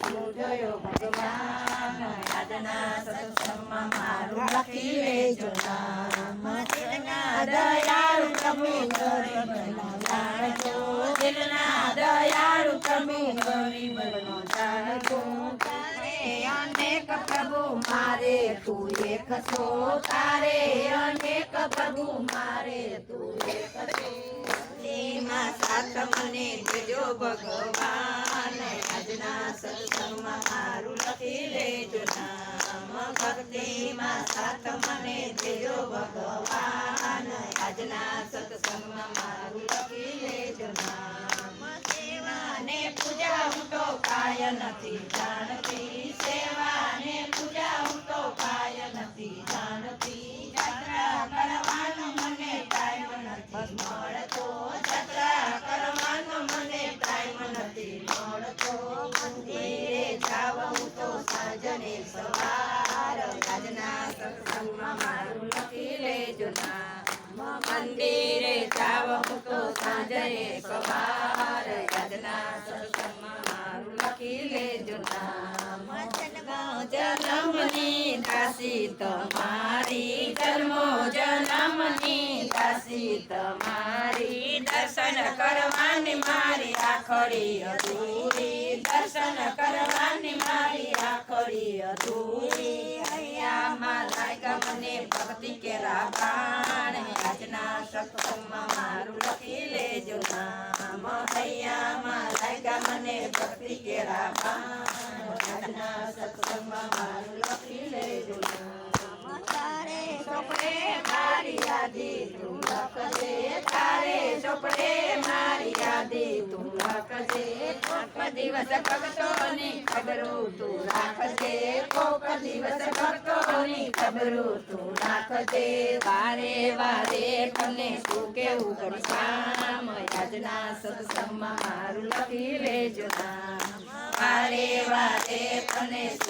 શું જોયો ભગવાન નામ દયાળુ તમે અનેક પ્રભુ મારે તું એક છો તારે અનેક પ્રભુ મારે તું ભગવાન, આજના સત્સંગમાં મારું લખી લેજો નામ ભક્તિમાં સાથ મને દેજો ભગવાન, આજના સત્સંગમાં મારું લખી લેજો નામ. સેવાને પૂજા હું તો કાય નથી જાણતી, સેવાને પૂજા હું તો કાય નથી જાણતી યાત્રા કરવાનો મને ટાઈમ નથી મળતો યાત્રા કરવાનો મને ટાઈમ નથી મળતો મંદિરે જાવ હું તો સાંજને સવાર આજના સત્સંગમાં મારું લખી લેજો નામ મંદિરે જાવ તો સાંજે સવાર આજના સત્સંગમાં મારું લખી લેજો નામ જન્મની દાસી તમારી જન્મો દાસી દર્શન કરવાની મારી આખરી અધૂરી. દર્શન કરવાની મારી આખરી અધૂરી. હૈયામાં લાગ્યા મને ભક્તિ કે બાણ આજના સત્સંગમાં યાદી તું લખજે તારે ચોપડે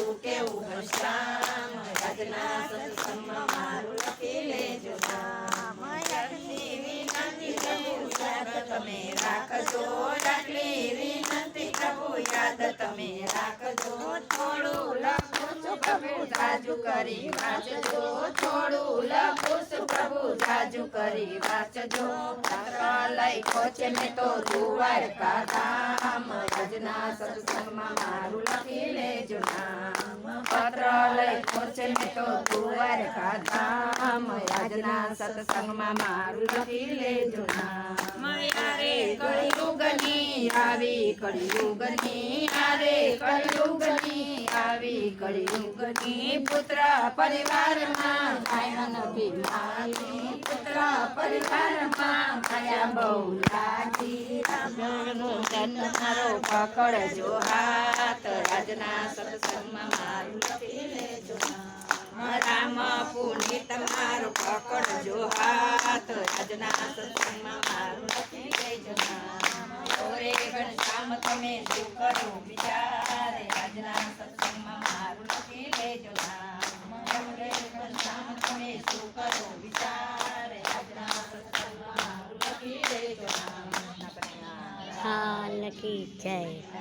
શું કેવું? ઘનશ્યામ આજના સત્સંગમાં મારું લખી લેજો નામ આટલી વિનંતી પ્રભુ યાદ તમે રાખજો આટલી વિનંતી પ્રભુ યાદ તમે રાખજો. થોડું લખું છું પ્રભુ જાજુ કરી વાંચજો. થોડું લખું છું પ્રભુ જાજુ કરી વાંચજો. લખ્યો છે મેં તો દ્વારકા ધામ આજના સત્સંગમાં મારું લખી લેજો નામ. પત્ર લખો છે મેં તો દ્વારકા ધામ આજના સત્સંગમાં મારું લખી લેજો નામ. આવી, કળિયુગની યારે કળિયુગની આવે, કળિયુગની પુત્ર પરિવારમાં કાયા નથી મારી પુત્ર પરિવારમાં કાયા બહુ લાગી જન્મ મારો પકડજો હાથ રાજના સત્સંગમાં મારું લખી લેજો. રામ પુનિત મારું પકડજો હાથ રાજના સત્સંગમાં તમે શું કરો વિચારે આજના સત્સંગમાં મારું લખી લેજો નામ. તમે શું કરો વિચારે આજના સત્સંગમાં મારું લખી લેજો નામ. હા લખી જાય